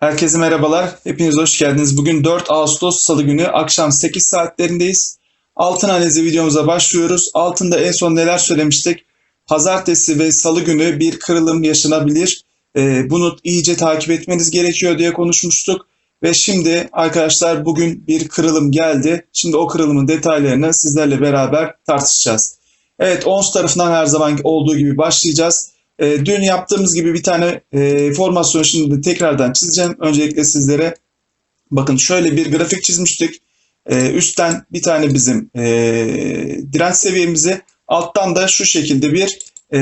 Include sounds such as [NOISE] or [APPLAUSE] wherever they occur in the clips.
Herkese merhabalar. Hepiniz hoş geldiniz. Bugün 4 Ağustos Salı günü akşam 8 saatlerindeyiz. Altın analizi videomuza başlıyoruz. Altında en son neler söylemiştik? Pazartesi ve Salı günü bir kırılım yaşanabilir. Ee, bunu iyice takip etmeniz gerekiyor diye konuşmuştuk. Ve şimdi arkadaşlar bugün bir kırılım geldi. Şimdi o kırılımın detaylarını sizlerle beraber tartışacağız. Evet ONS tarafından her zaman olduğu gibi başlayacağız. E, dün yaptığımız gibi bir tane e, formasyon şimdi tekrardan çizeceğim. Öncelikle sizlere bakın şöyle bir grafik çizmiştik. E, üstten bir tane bizim e, direnç seviyemizi alttan da şu şekilde bir e,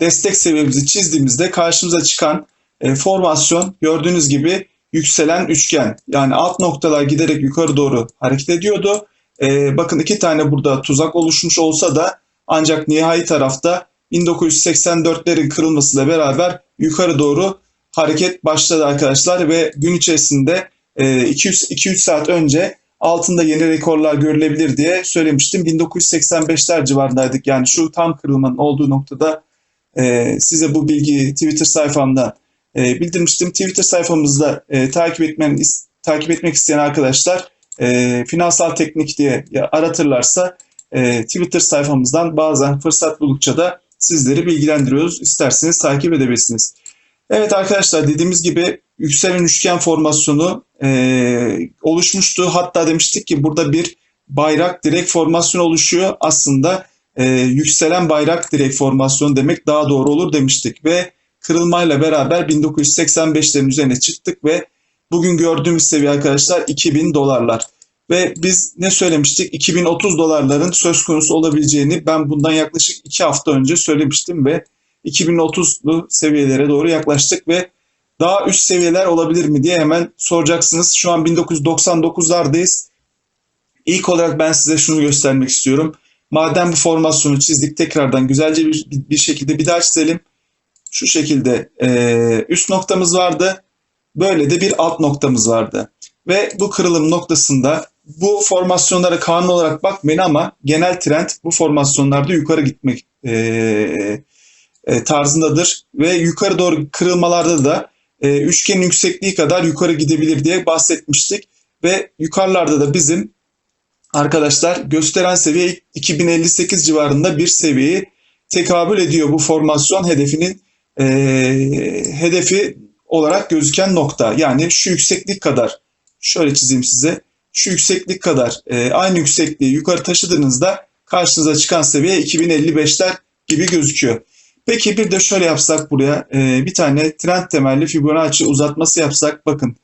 destek seviyemizi çizdiğimizde karşımıza çıkan e, formasyon gördüğünüz gibi yükselen üçgen. Yani alt noktalar giderek yukarı doğru hareket ediyordu. E, bakın iki tane burada tuzak oluşmuş olsa da ancak nihai tarafta 1984'lerin kırılmasıyla beraber yukarı doğru hareket başladı arkadaşlar ve gün içerisinde 2-3 saat önce altında yeni rekorlar görülebilir diye söylemiştim. 1985'ler civarındaydık yani şu tam kırılmanın olduğu noktada e, size bu bilgiyi Twitter sayfamdan e, bildirmiştim. Twitter sayfamızda e, takip etmen takip etmek isteyen arkadaşlar finansal teknik diye aratırlarsa Twitter sayfamızdan bazen fırsat buldukça da sizleri bilgilendiriyoruz. İsterseniz takip edebilirsiniz. Evet arkadaşlar dediğimiz gibi yükselen üçgen formasyonu e, oluşmuştu. Hatta demiştik ki burada bir bayrak direk formasyon oluşuyor. Aslında e, yükselen bayrak direk formasyon demek daha doğru olur demiştik. Ve kırılmayla beraber 1985'lerin üzerine çıktık ve bugün gördüğümüz seviye arkadaşlar 2000 dolarlar. Ve biz ne söylemiştik? 2030 dolarların söz konusu olabileceğini ben bundan yaklaşık 2 hafta önce söylemiştim ve 2030'lu seviyelere doğru yaklaştık ve daha üst seviyeler olabilir mi diye hemen soracaksınız. Şu an 1999'lardayız. İlk olarak ben size şunu göstermek istiyorum. Madem bu formasyonu çizdik tekrardan güzelce bir, bir şekilde bir daha çizelim. Şu şekilde e, üst noktamız vardı. Böyle de bir alt noktamız vardı. Ve bu kırılım noktasında bu formasyonlara kanun olarak bakmayın ama genel trend bu formasyonlarda yukarı gitmek e, e, tarzındadır. Ve yukarı doğru kırılmalarda da e, üçgenin yüksekliği kadar yukarı gidebilir diye bahsetmiştik. Ve yukarılarda da bizim arkadaşlar gösteren seviye 2058 civarında bir seviyeyi tekabül ediyor bu formasyon hedefinin e, hedefi olarak gözüken nokta. Yani şu yükseklik kadar şöyle çizeyim size şu yükseklik kadar e, aynı yüksekliği yukarı taşıdığınızda karşınıza çıkan seviye 2055'ler gibi gözüküyor. Peki bir de şöyle yapsak buraya e, bir tane trend temelli Fibonacci uzatması yapsak bakın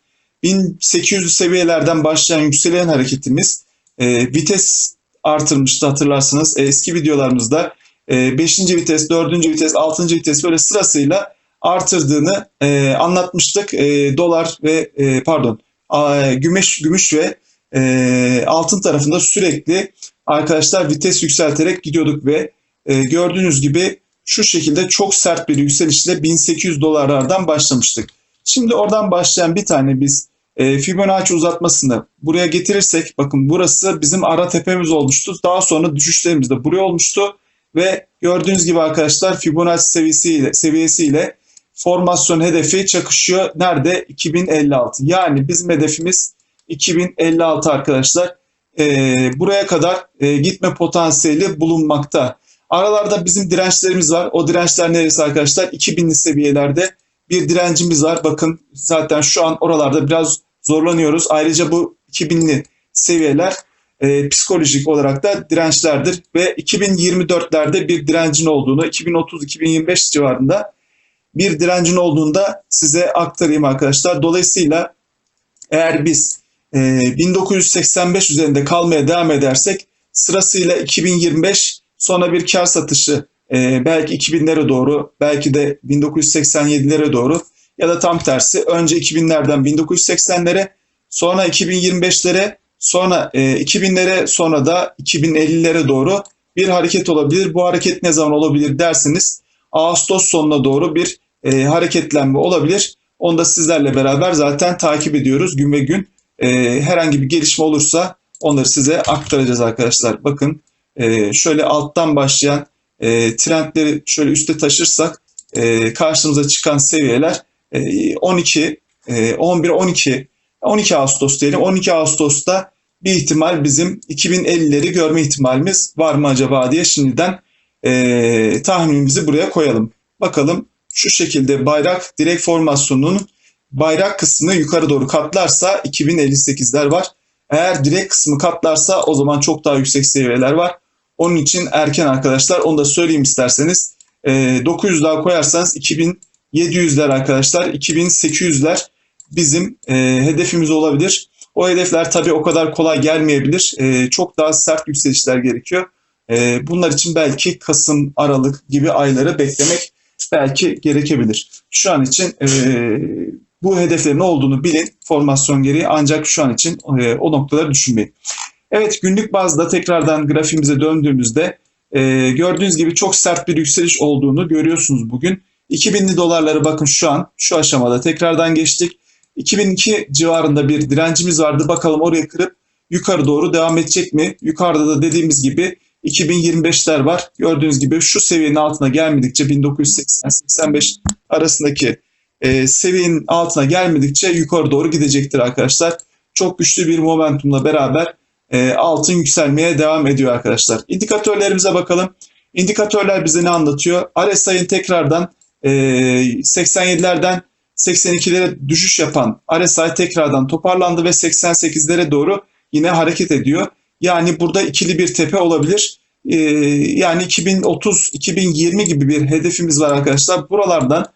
1800 seviyelerden başlayan yükselen hareketimiz e, vites artırmıştı hatırlarsınız. E, eski videolarımızda 5. E, vites, 4. vites, 6. vites böyle sırasıyla artırdığını e, anlatmıştık. E, dolar ve e, pardon a, gümüş gümüş ve e, altın tarafında sürekli arkadaşlar vites yükselterek gidiyorduk ve e, gördüğünüz gibi şu şekilde çok sert bir yükselişle 1800 dolarlardan başlamıştık. Şimdi oradan başlayan bir tane biz e, Fibonacci uzatmasını buraya getirirsek bakın burası bizim ara tepemiz olmuştu. Daha sonra düşüşlerimiz de buraya olmuştu ve gördüğünüz gibi arkadaşlar Fibonacci seviyesiyle seviyesiyle formasyon hedefi çakışıyor. Nerede? 2056. Yani bizim hedefimiz 2056 arkadaşlar. E, buraya kadar e, gitme potansiyeli bulunmakta. Aralarda bizim dirençlerimiz var. O dirençler neresi arkadaşlar? 2000'li seviyelerde bir direncimiz var. Bakın zaten şu an oralarda biraz zorlanıyoruz. Ayrıca bu 2000'li seviyeler e, psikolojik olarak da dirençlerdir ve 2024'lerde bir direncin olduğunu, 2030-2025 civarında bir direncin olduğunda size aktarayım arkadaşlar. Dolayısıyla eğer biz 1985 ee, üzerinde kalmaya devam edersek sırasıyla 2025 sonra bir kar satışı e, belki 2000'lere doğru belki de 1987'lere doğru ya da tam tersi önce 2000'lerden 1980'lere sonra 2025'lere sonra 2000'lere e, sonra da 2050'lere doğru bir hareket olabilir. Bu hareket ne zaman olabilir derseniz Ağustos sonuna doğru bir e, hareketlenme olabilir. Onu da sizlerle beraber zaten takip ediyoruz gün ve gün e, herhangi bir gelişme olursa onları size aktaracağız arkadaşlar. Bakın e, şöyle alttan başlayan e, trendleri şöyle üste taşırsak e, karşımıza çıkan seviyeler e, 12 e, 11, 12, 12 Ağustos diyelim. 12 Ağustos'ta bir ihtimal bizim 2050'leri görme ihtimalimiz var mı acaba diye şimdiden e, tahminimizi buraya koyalım. Bakalım şu şekilde bayrak direk formasyonunun bayrak kısmı yukarı doğru katlarsa 2058'ler var. Eğer direk kısmı katlarsa o zaman çok daha yüksek seviyeler var. Onun için erken arkadaşlar onu da söyleyeyim isterseniz. E, 900 daha koyarsanız 2700'ler arkadaşlar 2800'ler bizim e, hedefimiz olabilir. O hedefler tabii o kadar kolay gelmeyebilir. E, çok daha sert yükselişler gerekiyor. E, bunlar için belki Kasım, Aralık gibi ayları beklemek belki gerekebilir. Şu an için e, bu hedeflerin ne olduğunu bilin formasyon gereği ancak şu an için e, o noktaları düşünmeyin. Evet günlük bazda tekrardan grafiğimize döndüğümüzde e, gördüğünüz gibi çok sert bir yükseliş olduğunu görüyorsunuz bugün. 2000'li dolarları bakın şu an şu aşamada tekrardan geçtik. 2002 civarında bir direncimiz vardı. Bakalım oraya kırıp yukarı doğru devam edecek mi? Yukarıda da dediğimiz gibi 2025'ler var. Gördüğünüz gibi şu seviyenin altına gelmedikçe 1980-85 arasındaki e, seviyenin altına gelmedikçe yukarı doğru gidecektir arkadaşlar. Çok güçlü bir momentumla beraber e, altın yükselmeye devam ediyor arkadaşlar. İndikatörlerimize bakalım. İndikatörler bize ne anlatıyor? RSI'nin tekrardan e, 87'lerden 82'lere düşüş yapan RSI tekrardan toparlandı ve 88'lere doğru yine hareket ediyor. Yani burada ikili bir tepe olabilir. Ee, yani 2030-2020 gibi bir hedefimiz var arkadaşlar. Buralardan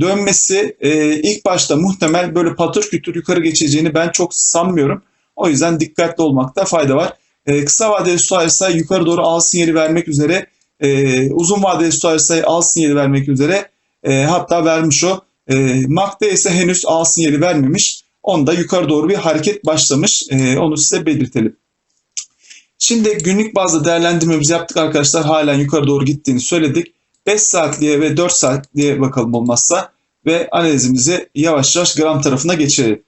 dönmesi e, ilk başta muhtemel böyle patır kütür yukarı geçeceğini ben çok sanmıyorum. O yüzden dikkatli olmakta fayda var. E, kısa vadeli tutarsa yukarı doğru al sinyali vermek üzere, e, uzun vadeli tutarsa al sinyali vermek üzere e, hatta vermiş o. E, MAC'da ise henüz al sinyali vermemiş. Onda yukarı doğru bir hareket başlamış. E, onu size belirtelim. Şimdi günlük bazda değerlendirmemizi yaptık arkadaşlar. Halen yukarı doğru gittiğini söyledik. 5 saatliğe ve 4 saatliğe bakalım olmazsa ve analizimizi yavaş yavaş gram tarafına geçirelim.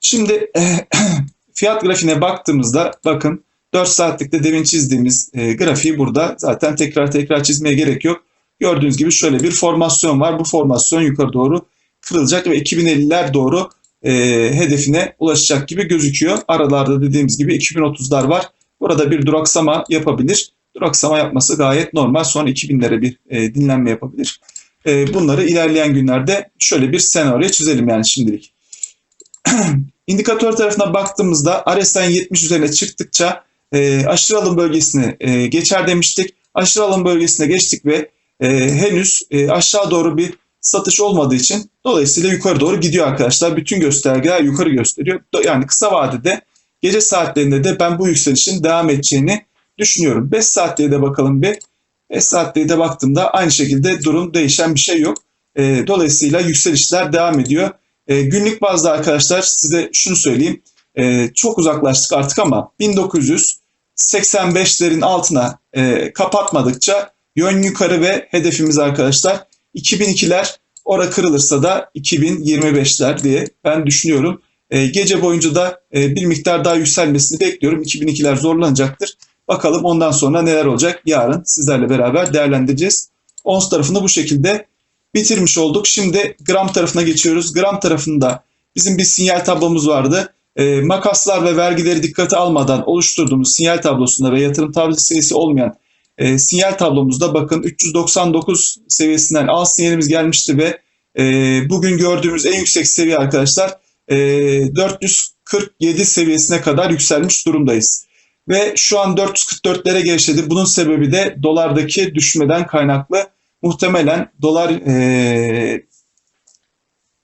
Şimdi [CLEARS THROAT] fiyat grafiğine baktığımızda bakın 4 saatlikte demin çizdiğimiz e, grafiği burada zaten tekrar tekrar çizmeye gerek yok. Gördüğünüz gibi şöyle bir formasyon var. Bu formasyon yukarı doğru kırılacak ve 2050'ler doğru e, hedefine ulaşacak gibi gözüküyor. Aralarda dediğimiz gibi 2030'lar var. Burada bir duraksama yapabilir. Duraksama yapması gayet normal. Sonra 2000'lere bir e, dinlenme yapabilir. E, bunları ilerleyen günlerde şöyle bir senaryo çizelim yani şimdilik. [CLEARS THROAT] İndikatör tarafına baktığımızda RSI'nin 70 üzerine çıktıkça e, aşırı alım bölgesine e, geçer demiştik. Aşırı alım bölgesine geçtik ve e, henüz e, aşağı doğru bir satış olmadığı için dolayısıyla yukarı doğru gidiyor arkadaşlar. Bütün göstergeler yukarı gösteriyor. Yani kısa vadede gece saatlerinde de ben bu yükselişin devam edeceğini düşünüyorum. 5 saatliğe de bakalım bir. 5 saatliğe de baktığımda aynı şekilde durum değişen bir şey yok. E, dolayısıyla yükselişler devam ediyor. E, günlük bazda arkadaşlar size şunu söyleyeyim. E, çok uzaklaştık artık ama 1985'lerin altına e, kapatmadıkça yön yukarı ve hedefimiz arkadaşlar 2002'ler ora kırılırsa da 2025'ler diye ben düşünüyorum. E, gece boyunca da e, bir miktar daha yükselmesini bekliyorum. 2002'ler zorlanacaktır. Bakalım ondan sonra neler olacak yarın sizlerle beraber değerlendireceğiz. Ons tarafını bu şekilde bitirmiş olduk. Şimdi gram tarafına geçiyoruz. Gram tarafında bizim bir sinyal tablomuz vardı. E, makaslar ve vergileri dikkate almadan oluşturduğumuz sinyal tablosunda ve yatırım tavsiyesi olmayan e, sinyal tablomuzda bakın 399 seviyesinden al sinyalimiz gelmişti ve e, bugün gördüğümüz en yüksek seviye arkadaşlar e, 447 seviyesine kadar yükselmiş durumdayız. Ve şu an 444'lere gevşedi. Bunun sebebi de dolardaki düşmeden kaynaklı. Muhtemelen dolar e,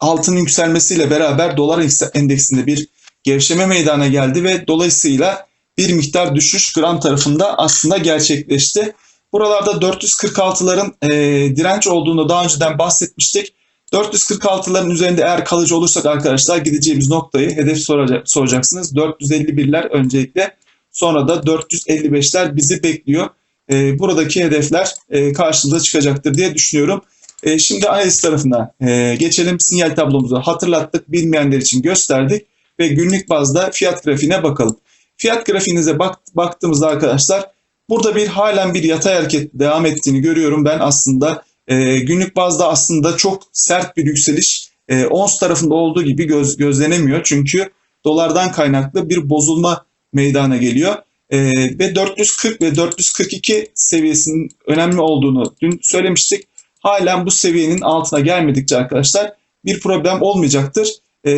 altının yükselmesiyle beraber dolar endeksinde bir gevşeme meydana geldi ve dolayısıyla bir miktar düşüş gram tarafında aslında gerçekleşti. Buralarda 446'ların e, direnç olduğunu daha önceden bahsetmiştik. 446'ların üzerinde eğer kalıcı olursak arkadaşlar gideceğimiz noktayı hedef soracak, soracaksınız. 451'ler öncelikle sonra da 455'ler bizi bekliyor. E, buradaki hedefler e, karşımıza çıkacaktır diye düşünüyorum. E, şimdi analiz tarafına e, geçelim. Sinyal tablomuzu hatırlattık. Bilmeyenler için gösterdik ve günlük bazda fiyat grafiğine bakalım. Fiyat grafiğinize bak, baktığımızda arkadaşlar burada bir halen bir yatay hareket devam ettiğini görüyorum ben aslında. E, günlük bazda aslında çok sert bir yükseliş e, ons tarafında olduğu gibi göz, gözlenemiyor. Çünkü dolardan kaynaklı bir bozulma meydana geliyor. E, ve 440 ve 442 seviyesinin önemli olduğunu dün söylemiştik. Halen bu seviyenin altına gelmedikçe arkadaşlar bir problem olmayacaktır. E,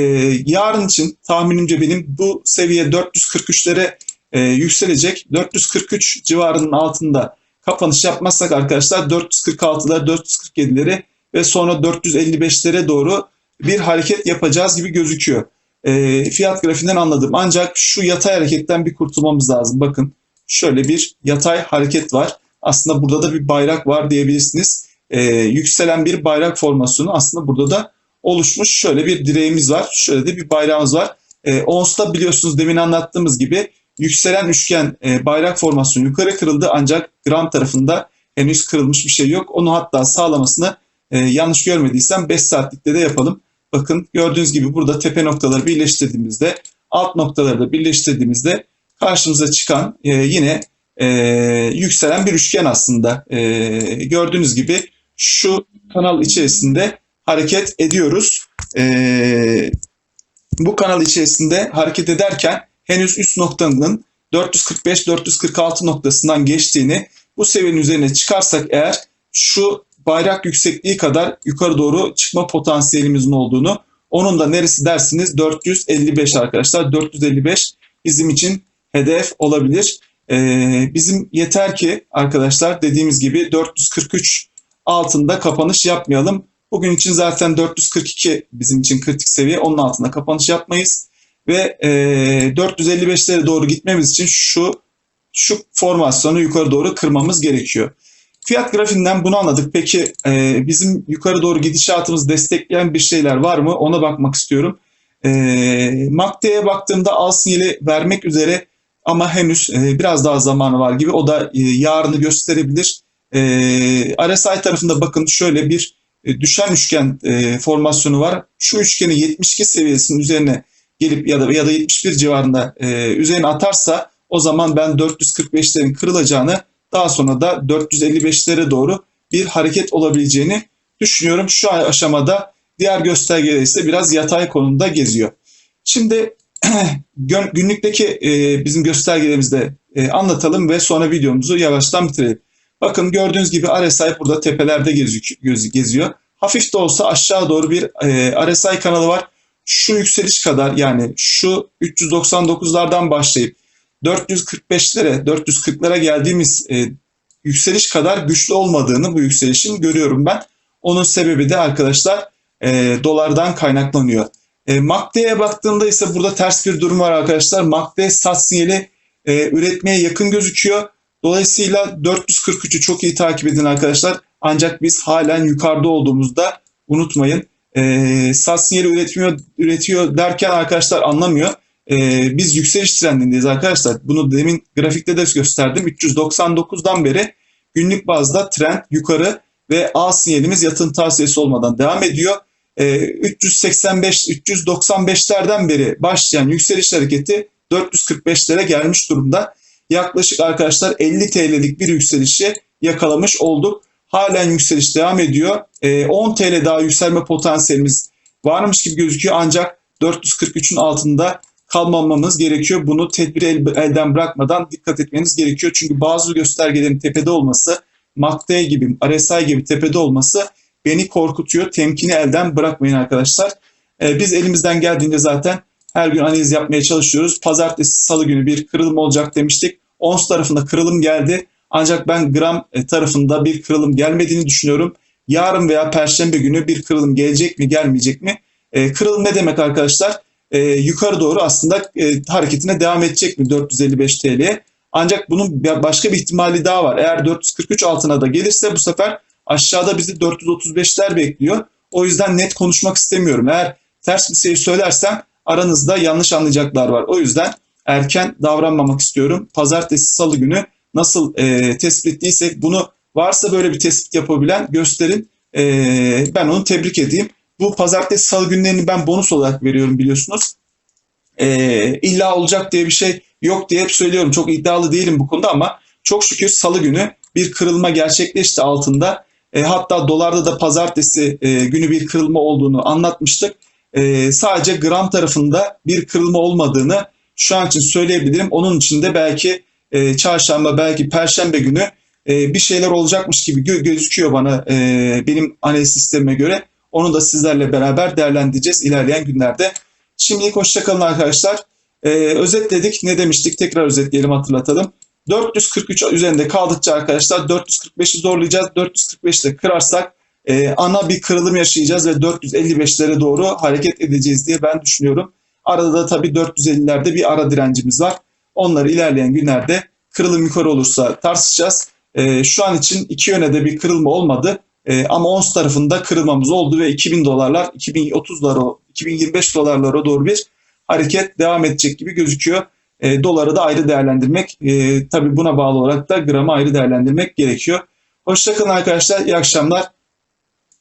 yarın için tahminimce benim bu seviye 443'lere e, yükselecek. 443 civarının altında kapanış yapmazsak arkadaşlar 446'lar, 447'leri ve sonra 455'lere doğru bir hareket yapacağız gibi gözüküyor. E, fiyat grafiğinden anladım. Ancak şu yatay hareketten bir kurtulmamız lazım. Bakın şöyle bir yatay hareket var. Aslında burada da bir bayrak var diyebilirsiniz. E, yükselen bir bayrak formasyonu aslında burada da oluşmuş. Şöyle bir direğimiz var. Şöyle de bir bayrağımız var. E, ONS'ta biliyorsunuz demin anlattığımız gibi yükselen üçgen e, bayrak formasyonu yukarı kırıldı ancak gram tarafında henüz kırılmış bir şey yok. Onu hatta sağlamasını e, yanlış görmediysem 5 saatlikte de yapalım. Bakın gördüğünüz gibi burada tepe noktaları birleştirdiğimizde alt noktaları da birleştirdiğimizde karşımıza çıkan e, yine e, yükselen bir üçgen aslında. E, gördüğünüz gibi şu kanal içerisinde hareket ediyoruz. E, bu kanal içerisinde hareket ederken henüz üst noktanın 445-446 noktasından geçtiğini bu seviyenin üzerine çıkarsak eğer şu bayrak yüksekliği kadar yukarı doğru çıkma potansiyelimizin olduğunu onun da neresi dersiniz 455 arkadaşlar 455 bizim için hedef olabilir. Ee, bizim yeter ki arkadaşlar dediğimiz gibi 443 altında kapanış yapmayalım. Bugün için zaten 442 bizim için kritik seviye. Onun altında kapanış yapmayız. Ve e, 455'lere doğru gitmemiz için şu şu formasyonu yukarı doğru kırmamız gerekiyor. Fiyat grafiğinden bunu anladık. Peki e, bizim yukarı doğru gidişatımızı destekleyen bir şeyler var mı? Ona bakmak istiyorum. E, MACD'ye baktığımda al sinyali vermek üzere ama henüz e, biraz daha zamanı var gibi. O da e, yarını gösterebilir. E, RSI tarafında bakın şöyle bir e, düşen üçgen e, formasyonu var. Şu üçgeni 72 seviyesinin üzerine gelip ya da ya da 71 civarında e, üzerine atarsa o zaman ben 445'lerin kırılacağını daha sonra da 455'lere doğru bir hareket olabileceğini düşünüyorum. Şu aşamada diğer göstergeler ise biraz yatay konumda geziyor. Şimdi [CLEARS THROAT] günlükteki e, bizim göstergelerimizi de e, anlatalım ve sonra videomuzu yavaştan bitirelim. Bakın gördüğünüz gibi RSI burada tepelerde geziyor. Hafif de olsa aşağı doğru bir e, RSI kanalı var. Şu yükseliş kadar yani şu 399'lardan başlayıp 445'lere 440'lara geldiğimiz e, yükseliş kadar güçlü olmadığını bu yükselişin görüyorum ben. Onun sebebi de arkadaşlar e, dolardan kaynaklanıyor. E, MACD'ye baktığımda ise burada ters bir durum var arkadaşlar. MACD sat sinyali e, üretmeye yakın gözüküyor. Dolayısıyla 443'ü çok iyi takip edin arkadaşlar. Ancak biz halen yukarıda olduğumuzda unutmayın. E, sat sinyali üretmiyor, üretiyor derken arkadaşlar anlamıyor. E, biz yükseliş trendindeyiz arkadaşlar. Bunu demin grafikte de gösterdim. 399'dan beri günlük bazda trend yukarı ve A sinyalimiz yatın tavsiyesi olmadan devam ediyor. E, 385 395'lerden beri başlayan yükseliş hareketi 445'lere gelmiş durumda. Yaklaşık arkadaşlar 50 TL'lik bir yükselişi yakalamış olduk. Halen yükseliş devam ediyor. E, 10 TL daha yükselme potansiyelimiz varmış gibi gözüküyor ancak 443'ün altında kalmamamız gerekiyor. Bunu tedbiri el, elden bırakmadan dikkat etmeniz gerekiyor. Çünkü bazı göstergelerin tepede olması, MACD gibi, RSI gibi tepede olması beni korkutuyor. Temkini elden bırakmayın arkadaşlar. Ee, biz elimizden geldiğinde zaten her gün analiz yapmaya çalışıyoruz. Pazartesi, salı günü bir kırılım olacak demiştik. ONS tarafında kırılım geldi. Ancak ben gram e, tarafında bir kırılım gelmediğini düşünüyorum. Yarın veya perşembe günü bir kırılım gelecek mi gelmeyecek mi? E, kırılım ne demek arkadaşlar? E, yukarı doğru aslında e, hareketine devam edecek mi 455 TL'ye? Ancak bunun başka bir ihtimali daha var. Eğer 443 altına da gelirse bu sefer aşağıda bizi 435'ler bekliyor. O yüzden net konuşmak istemiyorum. Eğer ters bir şey söylersem aranızda yanlış anlayacaklar var. O yüzden erken davranmamak istiyorum. Pazartesi, salı günü nasıl e, tespit ettiysek bunu varsa böyle bir tespit yapabilen gösterin. E, ben onu tebrik edeyim. Bu pazartesi salı günlerini ben bonus olarak veriyorum biliyorsunuz. Ee, illa olacak diye bir şey yok diye hep söylüyorum. Çok iddialı değilim bu konuda ama çok şükür salı günü bir kırılma gerçekleşti altında. E, hatta dolarda da pazartesi e, günü bir kırılma olduğunu anlatmıştık. E, sadece gram tarafında bir kırılma olmadığını şu an için söyleyebilirim. Onun için de belki e, çarşamba belki perşembe günü e, bir şeyler olacakmış gibi gö- gözüküyor bana e, benim analiz sistemime göre. Onu da sizlerle beraber değerlendireceğiz ilerleyen günlerde. Şimdilik hoşçakalın arkadaşlar. E, özetledik. Ne demiştik? Tekrar özetleyelim hatırlatalım. 443 üzerinde kaldıkça arkadaşlar 445'i zorlayacağız. 445'i de kırarsak e, ana bir kırılım yaşayacağız ve 455'lere doğru hareket edeceğiz diye ben düşünüyorum. Arada da tabii 450'lerde bir ara direncimiz var. Onları ilerleyen günlerde kırılım yukarı olursa tartışacağız. E, şu an için iki yöne de bir kırılma olmadı. E, ama ons tarafında kırılmamız oldu ve 2000 dolarlar, 2030 dolara, 2025 dolarlara doğru bir hareket devam edecek gibi gözüküyor. E, doları da ayrı değerlendirmek, e, tabii buna bağlı olarak da gramı ayrı değerlendirmek gerekiyor. Hoşçakalın arkadaşlar, iyi akşamlar.